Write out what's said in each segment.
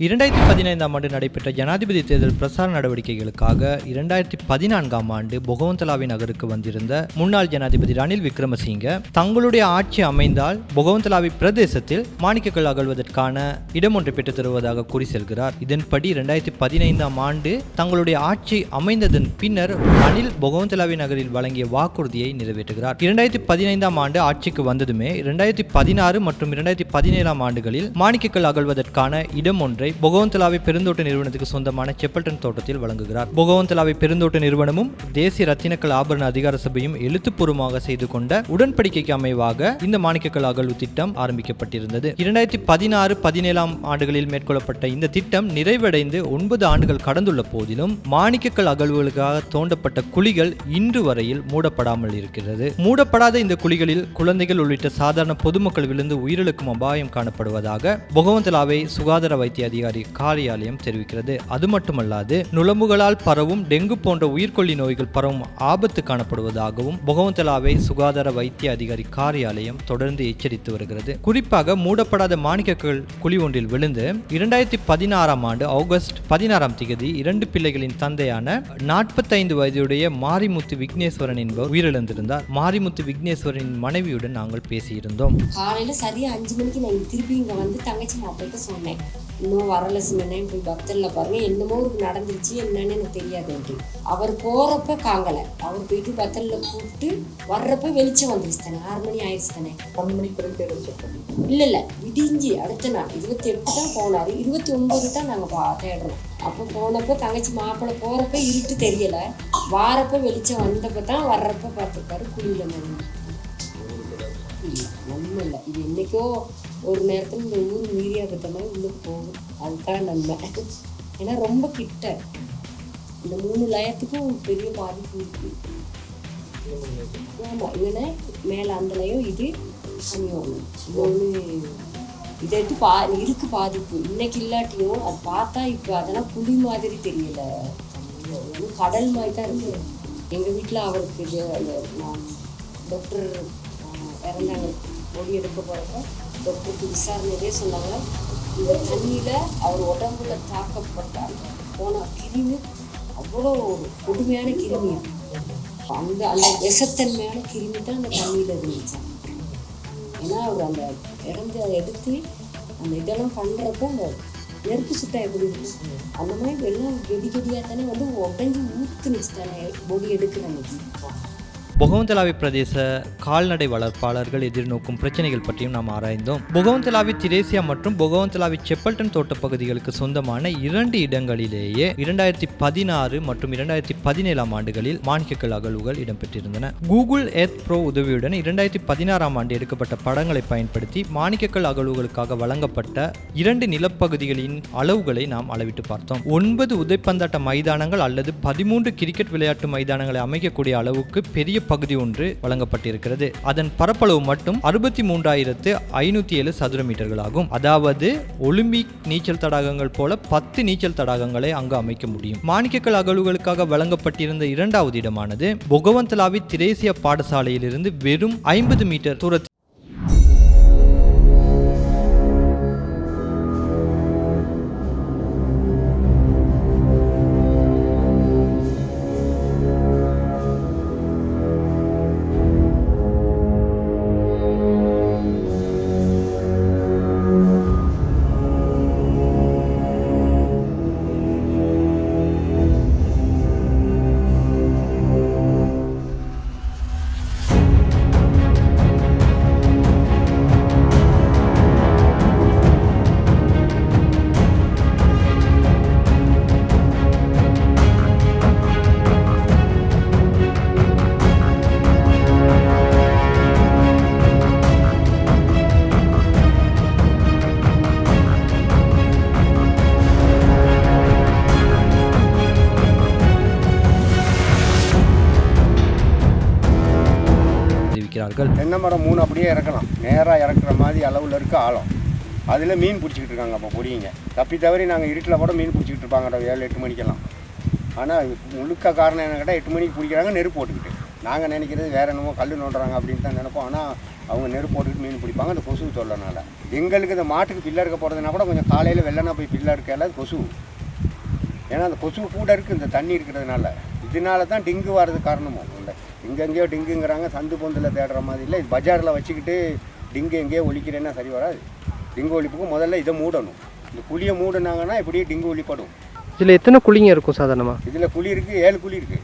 இரண்டாயிரத்தி பதினைந்தாம் ஆண்டு நடைபெற்ற ஜனாதிபதி தேர்தல் பிரசார நடவடிக்கைகளுக்காக இரண்டாயிரத்தி பதினான்காம் ஆண்டு பொகவந்தலாவி நகருக்கு வந்திருந்த முன்னாள் ஜனாதிபதி ரணில் விக்ரமசிங்க தங்களுடைய ஆட்சி அமைந்தால் பொகவந்தலாவி பிரதேசத்தில் மாணிக்கக்கல் அகழ்வதற்கான இடம் ஒன்றை பெற்றுத் தருவதாக கூறி செல்கிறார். இதன்படி இரண்டாயிரத்தி பதினைந்தாம் ஆண்டு தங்களுடைய ஆட்சி அமைந்ததன் பின்னர் ரணில் பொகவந்தலாவி நகரில் வழங்கிய வாக்குறுதியை நிறைவேற்றுகிறார். இரண்டாயிரத்தி பதினைந்தாம் ஆண்டு ஆட்சிக்கு வந்ததுமே இரண்டாயிரத்தி பதினாறு மற்றும் இரண்டாயிரத்தி பதினேழாம் ஆண்டுகளில் மாணிக்கக்கல் அகழ்வதற்கான இடம் ஒன்றை பொகவந்தலாவை பெருந்தோட்ட நிறுவனத்துக்கு சொந்தமான செப்பல்டன் தோட்டத்தில் வழங்குகிறார். பொகவந்தலாவை பெருந்தோட்ட நிறுவனமும் தேசிய ரத்தினக்கல் ஆபரண அதிகார சபையும் எழுத்துப்பூர்வமாக செய்து கொண்ட உடன்படிக்கைக்கு அமைவாக இந்த மாணிக்கக்கல் அகழ்வு திட்டம் ஆரம்பிக்கப்பட்டிருந்தது. இரண்டாயிரத்தி பதினாறு பதினேழாம் ஆண்டுகளில் மேற்கொள்ளப்பட்ட இந்த திட்டம் நிறைவடைந்து ஒன்பது ஆண்டுகள் கடந்துள்ள போதிலும் மாணிக்கக்கல் அகழ்வுகளுக்காக தோண்டப்பட்ட குழிகள் இன்று வரையில் மூடப்படாமல் இருக்கிறது. மூடப்படாத இந்த குழிகளில் குழந்தைகள் உள்ளிட்ட சாதாரண பொதுமக்கள் விழுந்து உயிரிழக்கும் அபாயம் காணப்படுவதாக பொகவந்தலாவை சுகாதார வைத்திய அதிகாரி காரியாலயம் தெரிவிக்கிறது. அது மட்டுமல்லாது நுழம்புகளால் பரவும் டெங்கு போன்ற உயிர்கொல்லி நோய்கள் பரவும் ஆபத்து காணப்படுவதாகவும் பொகவந்தலாவை சுகாதார வைத்திய அதிகாரி காரியாலயம் தொடர்ந்து எச்சரித்து வருகிறது. குறிப்பாக மூடப்படாத மாணிக்கக்கள் குழி ஒன்றில் விழுந்து இரண்டாயிரத்தி பதினாறாம் ஆண்டு ஆகஸ்ட் பதினாறாம் திகதி இரண்டு பிள்ளைகளின் தந்தையான நாற்பத்தைந்து வயதுடைய மாரிமுத்து விக்னேஸ்வரன் என்பவர் உயிரிழந்திருந்தார். மாரிமுத்து விக்னேஸ்வரனின் மனைவியுடன் நாங்கள் பேசியிருந்தோம். காலையில சரியா அஞ்சு மணிக்கு நான் திருப்பி இங்க வந்து தங்கச்சி மாப்பிள்ளைகிட்ட சொன்னேன். இன்னும் வரல சின்னே போய் பக்தரில் பாருங்க. என்னமோ ஒரு நடந்துருச்சு என்னன்னு எனக்கு தெரியாதுன்ட்டு அவர் போகிறப்ப காங்கலை. அவர் போயிட்டு பக்தரில் கூப்பிட்டு வர்றப்ப வெளிச்சம் வந்துருச்சு தானே. ஆறு மணி ஆயிடுச்சு தானே. செக் பண்ணி இல்லை இல்லை. விடிஞ்சு அடுத்த நாள் இருபத்தி எட்டு தான் போனார். இருபத்தி ஒன்பது தான் நாங்கள் பா தேடுறோம். அப்போ போனப்போ தங்கச்சி மாப்பிள்ளை போகிறப்ப இருட்டு தெரியலை. வாரப்ப வெளிச்சம் வந்தப்போ தான் வர்றப்ப பார்த்துருக்காரு குழியில் நன்மை இல்லை இது என்றைக்கோ ஒரு நேரத்தில் இந்த ஊர் மீடியா பற்ற மாதிரி உள்ளுக்கு போகும். அதுதான் நன்மை ஏன்னா ரொம்ப கிட்ட. இந்த மூணு லயத்துக்கும் பெரிய பாதிப்பு இருக்கு. ஆமாம் இவனை மேலே அந்த லயம் இது தனி ஒன்று இதை எடுத்து பா இருக்கு பாதிப்பு. இன்னைக்கு இல்லாட்டியும் அது பார்த்தா இப்போ அதெல்லாம் புலி மாதிரி தெரியல. கடல் மாதிரி தான் இருக்கு. எங்கள் வீட்டில் அவருக்கு இது அந்த நான் டாக்டர் இறந்தாங்க. ஒளி எடுக்க போகிறப்ப டாக்டருக்கு விசாரணையிலே சொன்னாங்க. இந்த தண்ணியில் அவர் உடம்புல தாக்கப்பட்டார். அந்த போன கிருமி அவ்வளோ ஒரு கொடுமையான கிருமி. அந்த அந்த விஷத்தன்மையான கிருமி தான் அந்த தண்ணியில் இருந்துச்சு. ஏன்னா அவர் அந்த இறந்து எடுத்து அந்த இதெல்லாம் பண்ணுறப்ப அந்த நெருப்பு சுட்டா எப்படி இருந்துச்சு? அந்த மாதிரி வெள்ளம் கெடி கெடியாக தானே வந்து உடஞ்சி ஊற்றுனுச்சு தானே பொடி எடுக்கிற அன்னைக்கு பொகவந்தலாவி பிரதேச கால்நடை வளர்ப்பாளர்கள் எதிர்நோக்கும் பிரச்சனைகள் பற்றியும் நாம் ஆராய்ந்தோம். பொகவந்தலாவி திரேசியா மற்றும் பொகவந்தலாவி செப்பல்டன் தோட்ட பகுதிகளுக்கு சொந்தமான இரண்டு இடங்களிலேயே இரண்டாயிரத்தி பதினாறு மற்றும் இரண்டாயிரத்தி பதினேழாம் ஆண்டுகளில் மாணிக்கக்கள் அகழ்வுகள் இடம்பெற்றிருந்தன. கூகுள் எர்த் ப்ரோ உதவியுடன் இரண்டாயிரத்தி பதினாறாம் ஆண்டு எடுக்கப்பட்ட படங்களை பயன்படுத்தி மாணிக்கக்கள் அகழ்வுகளுக்காக வழங்கப்பட்ட இரண்டு நிலப்பகுதிகளின் அளவுகளை நாம் அளவிட்டு பார்த்தோம். ஒன்பது உதைப்பந்தாட்ட மைதானங்கள் அல்லது பதிமூன்று கிரிக்கெட் விளையாட்டு மைதானங்களை அமைக்கக்கூடிய அளவுக்கு பெரிய பகுதி ஒன்று வழங்கப்பட்டிருக்கிறது. அதன் பரப்பளவு மட்டும் அறுபத்தி மூன்றாயிரத்து ஐநூத்தி ஏழு சதுர மீட்டர்கள் ஆகும் அதாவது ஒலிம்பிக் நீச்சல் தடாகங்கள் போல பத்து நீச்சல் தடாகங்களை அங்கு அமைக்க முடியும். மாணிக்கக்கல் அகழ்வுகளுக்காக வழங்கப்பட்டிருந்த இரண்டாவது இடமானது பொகவந்தலாவி திரேசிய பாடசாலையிலிருந்து வெறும் ஐம்பது மீட்டர் தூரத்தில் ஆட்கள் தென்னை மரம் மூணு அப்படியே இறக்கலாம். நேராக இறக்குற மாதிரி அளவில் இருக்க ஆழம். அதில் மீன் பிடிச்சிக்கிட்டு இருக்காங்க அப்போ பொடிங்க தப்பி தவறி நாங்கள் இருட்டில் கூட மீன் பிடிச்சிக்கிட்டு இருப்பாங்க ஏழு எட்டு மணிக்கெல்லாம். ஆனால் முழுக்க காரணம் என்ன கேட்டால் எட்டு மணிக்கு பிடிக்கிறாங்க நெருப்பு போட்டுக்கிட்டு நாங்கள் நினைக்கிறது வேற என்னமோ கல் நோண்டுறாங்க அப்படின்னு தான் நினைப்போம். ஆனால் அவங்க நெருப்பு போட்டுக்கிட்டு மீன் பிடிப்பாங்க அந்த கொசு தொல்லனால. எங்களுக்கு இந்த மாட்டுக்கு பில்லு இருக்க போகிறதுனா கூட கொஞ்சம் காலையில் வெள்ளனா போய் பில்ல இருக்கல கொசு. ஏன்னா அந்த கொசு கூட இருக்குது இந்த தண்ணி இருக்கிறதுனால. இதனால தான் டெங்கு வர்றது காரணமும் இல்லை எங்கெங்கேயோ டெங்குங்கிறாங்க சந்து பொந்தில் தேடுற மாதிரி இல்லை. இது பஜாரில் வச்சுக்கிட்டு டெங்கு எங்கேயோ ஒழிக்கிறேன்னா சரி வராது. டெங்கு ஒழிப்புக்கு முதல்ல இதை மூடணும். இந்த குழியை மூடினாங்கன்னா இப்படியே டெங்கு ஒழிப்படும் இதில் எத்தனை குழிங்க இருக்கும் சாதாரணமாக இதில் குழி இருக்குது ஏழு குழி இருக்குது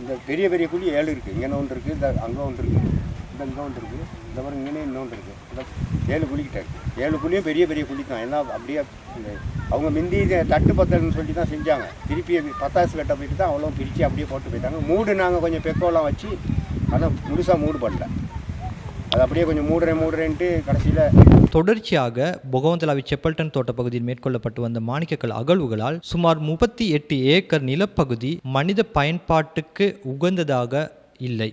இந்த பெரிய பெரிய குழி ஏழு இருக்குது இங்கே ஒன்று இருக்குது இந்த அங்கே ஒன்று இருக்குது இந்த இங்கே ஒன்று இருக்குது இந்த மாதிரி இங்கே இன்னொன்று இருக்குது ஏழு குழிக்கிட்ட இருக்குது ஏழு குழியும் பெரிய பெரிய குழி தான் எல்லாம் அப்படியே இந்த அவங்க மிந்தி இதை தட்டு பத்தல்னு சொல்லி தான் செஞ்சாங்க. திருப்பி அது பத்தாசு கட்ட போயிட்டு தான் அவ்வளோ பிரித்து அப்படியே போட்டு போயிட்டாங்க. மூடு நாங்கள் கொஞ்சம் பெக்கோலாம் வச்சு ஆனால் முழுசாக மூடு பண்ணல. அது அப்படியே கொஞ்சம் மூடுறேன் மூடுறேன்ட்டு கடைசியில் தொடர்ச்சியாக பொகவந்தலாவி செப்பல்டன் தோட்ட பகுதியில் மேற்கொள்ளப்பட்டு வந்த மாணிக்கக்கல் அகழ்வுகளால் சுமார் முப்பத்தி எட்டு ஏக்கர் நிலப்பகுதி மனித பயன்பாட்டுக்கு உகந்ததாக இல்லை.